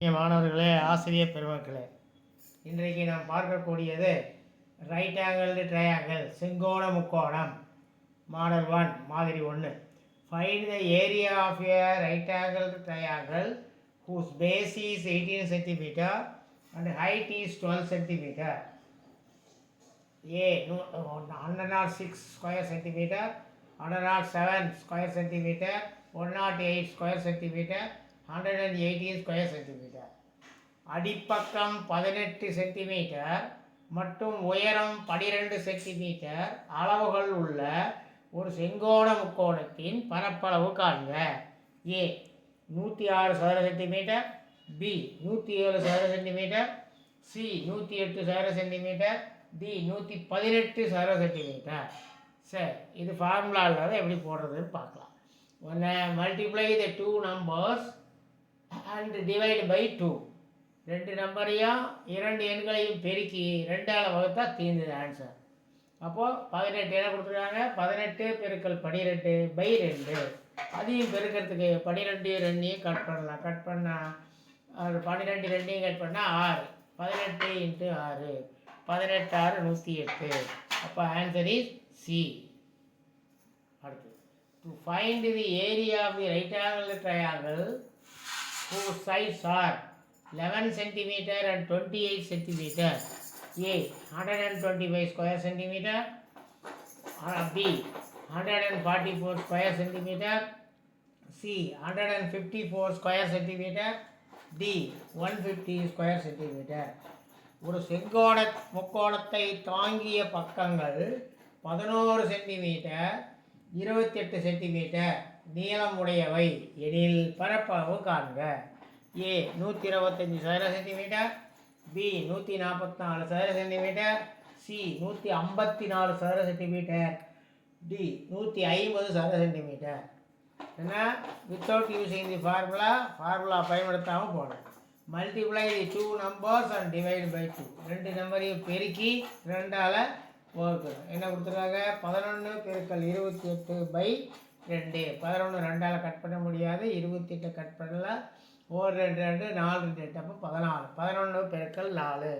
மாணவர்களே ஆசிரியர் பெருமக்களே இன்றைக்கு நாம் பார்க்கக்கூடியது ரைட் ஆங்கிள் ட்ரையாங்கிள் செங்கோண முக்கோணம் மாடல் ஒன் மாதிரி ஒன்று find the area of a right angle triangle whose base is eighteen centimetre and height is twelve centimetre A நூ hundred naught six square centimetre hundred naught seven square centimetre one naught eight square centimetre hundred and eighteen square centimetre அடிப்பக்கம் பதினெட்டு centimetre மற்றும் உயரம் பனிரெண்டு centimetre அளவுகள் உள்ள ஒரு செங்கோண முக்கோணத்தின் பரப்பளவு காண்க. ஏ நூற்றி ஆறு சதுர சென்டிமீட்டர் பி நூற்றி ஏழு சதுர சென்டிமீட்டர் சி நூற்றி எட்டு சதுர சென்டிமீட்டர் டி நூற்றி பதினெட்டு சதுர சென்டிமீட்டர் சரி இது ஃபார்முலாவில் தான் எப்படி போடுறதுன்னு பார்க்கலாம். ஒன்று multiply the two numbers and divide by two ரெண்டு நம்பரையும் இரண்டு எண்களையும் பெருக்கி ரெண்டால் வகுத்தா தீர்ந்தது ஆன்சர் அப்போது பதினெட்டு என்ன கொடுத்துருக்காங்க? பதினெட்டு பெருக்கல் பனிரெண்டு பை ரெண்டு. அதையும் பெருக்கிறதுக்கு பன்னிரெண்டு ரெண்டையும் கட் பண்ணலாம். கட் பண்ணால் அது பன்னிரெண்டு ரெண்டையும் கட் பண்ணால் ஆறு. பதினெட்டு இன்ட்டு ஆறு. பதினெட்டு ஆறு நூற்றி எட்டு. அப்போ ஆன்சர் இஸ் சி அடுத்து to find the area of the right angle triangle whose sides are 11 centimeter and 28 centimeter. A 125 square centimeter. Uh, B 144 square centimeter. C 154 square centimeter. D 150 square centimeter. ஒரு செங்கோண முக்கோணத்தை தாங்கிய பக்கங்கள் பதினோரு centimetre இருபத்தெட்டு centimetre நீளமுடையவை. எனில் பரப்பளவு காண்க. ஏ நூற்றி இருபத்தஞ்சி சதுர சென்டிமீட்டர். பி நூற்றி நாற்பத்தி நாலு சதுர சென்டிமீட்டர். சி நூற்றி ஐம்பத்தி நாலு சதுர சென்டிமீட்டர். டி நூற்றி ஐம்பது சதுர சென்டிமீட்டர். என்ன? Without using the formula formula பயன்படுத்தாமல் போனேன் multiply the two numbers and divide by two ரெண்டு நம்பரையும் பெருக்கி ரெண்டால் வகுக்கணும். என்ன கொடுத்துருக்காங்க? பதினொன்று பெருக்கல் இருபத்தி எட்டு பை ரெண்டு பதினொன்று ரெண்டால் கட் பண்ண முடியாது. இருபத்தி எட்டு கட் பண்ணலாம் ஒரு ரெண்டு ரெண்டு நாலு ரெண்டு எட்டு அப்போ பதினாலு. பதினொன்று பெருக்கல் நாலு.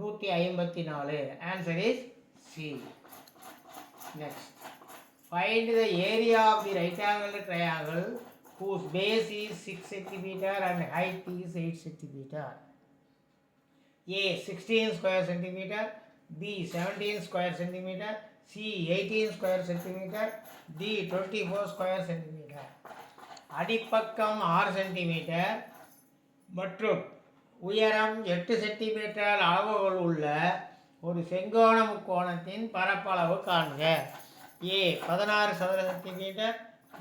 நூற்றி ஐம்பத்தி நாலு answer is C next find the area of the right angle triangle whose base is 6 centimeter and height is 8 centimeter. A 16 square centimeter, B 17 square centimeter, C 18 square centimeter, D 24 square centimeter. அடிப்பக்கம் ஆறு centimetre மற்றும் உயரம் எட்டு centimetre அளவுகள் உள்ள ஒரு செங்கோண முக்கோணத்தின் பரப்பளவு காண்க. ஏ பதினாறு சதுர சென்டிமீட்டர்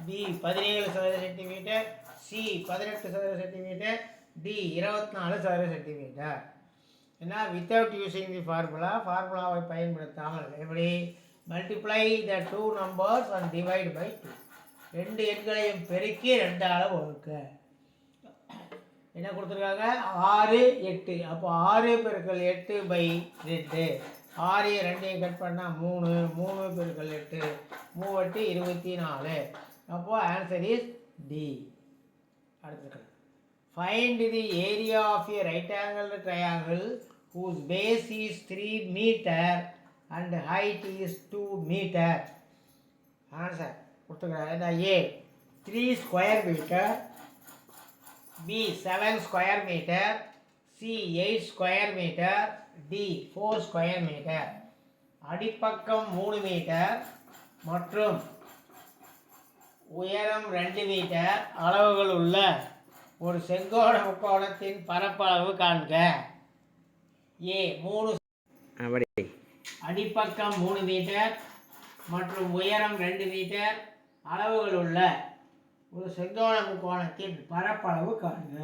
பி பதினேழு சதுர சென்டிமீட்டர் சி பதினெட்டு சதுர சென்டிமீட்டர் டி இருபத்தி நாலு சதுர சென்டிமீட்டர் ஏன்னா வித்தவுட் யூஸிங் தி ஃபார்முலா ஃபார்முலாவை பயன்படுத்தாமல் எப்படி? Multiply the two numbers and divide by two ரெண்டு எண்களையும் பெருக்கி ரெண்டால் வகுக்க என்ன கொடுத்துருக்காங்க? ஆறு எட்டு. அப்போ ஆறு பெருக்கள் எட்டு பை ரெண்டு. ஆறு ரெண்டையும் கட் பண்ணால் மூணு. மூணு பெருக்கள் எட்டு. மூவெட்டு இருபத்தி நாலு அப்போது ஆன்சர் இஸ் டி அடுத்து find the area of a right angle triangle whose base is three metre and height is two metre answer கொடுத்துக்கிறேன் என்ன? A three square metre B seven square metre C eight square metre D four square metre அடிப்பக்கம் மூணு metre மற்றும் உயரம் ரெண்டு metre அளவுகள் உள்ள ஒரு செங்கோண முக்கோணத்தின் பரப்பளவு காண்க. ஏ மூணு அப்படி அடிப்பக்கம் மூணு மீட்டர் மற்றும் உயரம் ரெண்டு மீட்டர். அளவுகள் உள்ள ஒரு செங்கோண முக்கோணத்தின் பரப்பளவு காண்க.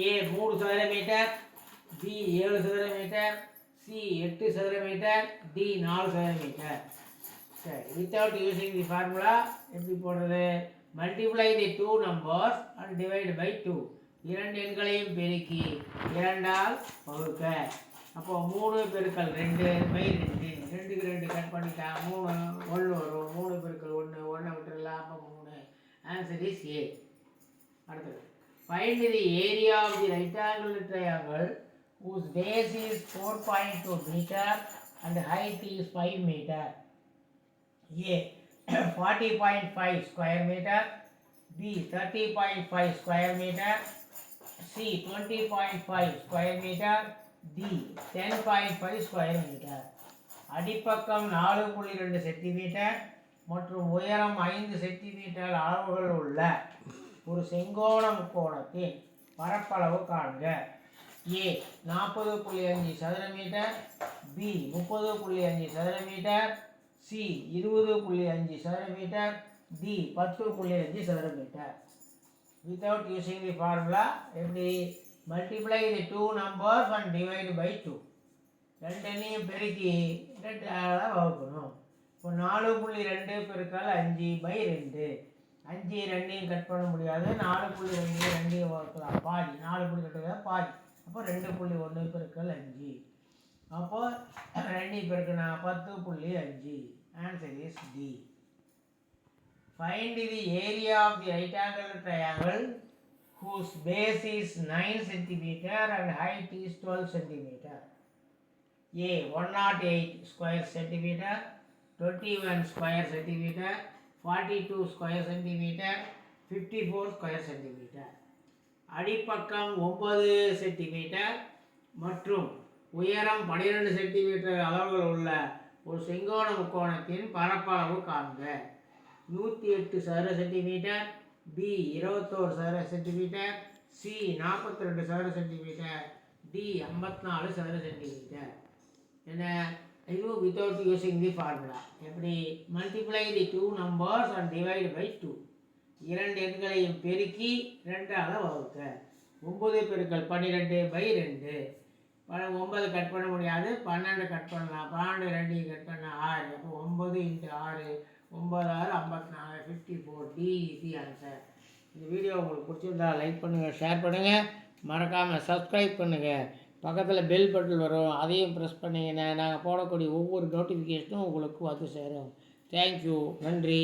ஏ மூணு சதுர மீட்டர். பி ஏழு சதுர மீட்டர். சி எட்டு சதுர மீட்டர். டி நாலு சதுர மீட்டர். சரி வித்தவுட் யூஸிங் தி ஃபார்முலா எப்படி போடுறது? Multiply the two numbers and divide by two இரண்டு எண்களையும் பெருக்கி இரண்டால் வகுக்க. அப்போது மூணு பெருக்கள் ரெண்டு பை ரெண்டு ரெண்டுக்கு ரெண்டு கட் பண்ணிட்டா மூணு ஒன்று வரும் மூணு பெருக்கள் ஒன்று ஒன்றை விட்டுடலாம் அப்போ மூணு ஆன்சர் இஸ் ஏ அடுத்தது find the area of the right angle trial whose base is four point two metre and whose base is metre A forty point five square metre B thirty point five square metre C meter, point five square metre D ten point five square metre அடிப்பக்கம் நாலு புள்ளி ரெண்டு centimetre மற்றும் உயரம் ஐந்து centimetre அளவுகள் உள்ள ஒரு செங்கோண முக்கோணத்தின் பரப்பளவு காண்க. ஏ நாற்பது புள்ளி அஞ்சு சதுர மீட்டர். பி முப்பது புள்ளி அஞ்சு சதுர மீட்டர். சி இருபது புள்ளி அஞ்சு சதுர மீட்டர். டி பத்து புள்ளி அஞ்சு சதுர metre. Without using the formula எப்படி? Multiply the two numbers and divide by two ரெண்டையும் பெருக்கி ரெண்டால் வகுக்கணும். இப்போ நாலு புள்ளி ரெண்டு பெருக்கால் அஞ்சு பை ரெண்டு. அஞ்சு ரெண்டையும் கட் பண்ண முடியாது. நாலு புள்ளி ரெண்டு ரெண்டையும் வகுக்கலாம். பாதி. நாலு புள்ளி ரெண்டு பாதி. அப்போ ரெண்டு புள்ளி ஒன்று பெருக்கல் அஞ்சு. அப்போது ரெண்டையும் பெருக்கினா பத்து புள்ளி அஞ்சு. Answer is D find the area of the right angle triangle whose base is 9 centimeter and height is 12 centimeter. A 108 square centimeter, 21 square centimeter, 42 square centimeter, 54 square centimeter. அடிப்பக்கம் ஒன்பது சென்டிமீட்டர் மற்றும் உயரம் பன்னிரெண்டு சென்டிமீட்டர் அளவுகள் உள்ள ஒரு செங்கோண முக்கோணத்தின் பரப்பளவு காண்க நூற்றி எட்டு சதுர சென்டிமீட்டர் பி இருபத்தோரு சதுர சென்டிமீட்டர் சி நாற்பத்தி ரெண்டு சதுர சென்டிமீட்டர் டி ஐம்பத்தி நாலு சதுர சென்டிமீட்டர் என்ன? இதுவும் வித்தவுட் யூஸிங் தி ஃபார்முலா எப்படி? Multiply the two numbers and divide by two இரண்டு எண்களையும் பெருக்கி ரெண்டால் வகுக்க. ஒம்பது பெருக்கள் பன்னிரெண்டு பை ரெண்டு. ப- ஒன்பது கட் பண்ண முடியாது. பன்னெண்டு கட் பண்ணலாம். பன்னெண்டு ரெண்டையும் கட் பண்ண ஆறு. அப்போ ஒம்பது இன்ட்டு ஆறு. ஒம்பதாயிரம் ஐம்பத்தி நாலு fifty four D the answer இந்த வீடியோ உங்களுக்கு பிடிச்சிருந்தா லைக் பண்ணுங்கள் ஷேர் பண்ணுங்கள் மறக்காமல் சப்ஸ்கிரைப் பண்ணுங்கள் பக்கத்தில் பெல் பட்டன் வரும். அதையும் ப்ரெஸ் பண்ணிங்கன்னா நாங்கள் போடக்கூடிய ஒவ்வொரு நோட்டிஃபிகேஷனும் உங்களுக்கு வந்து சேரும். தேங்க்யூ நன்றி.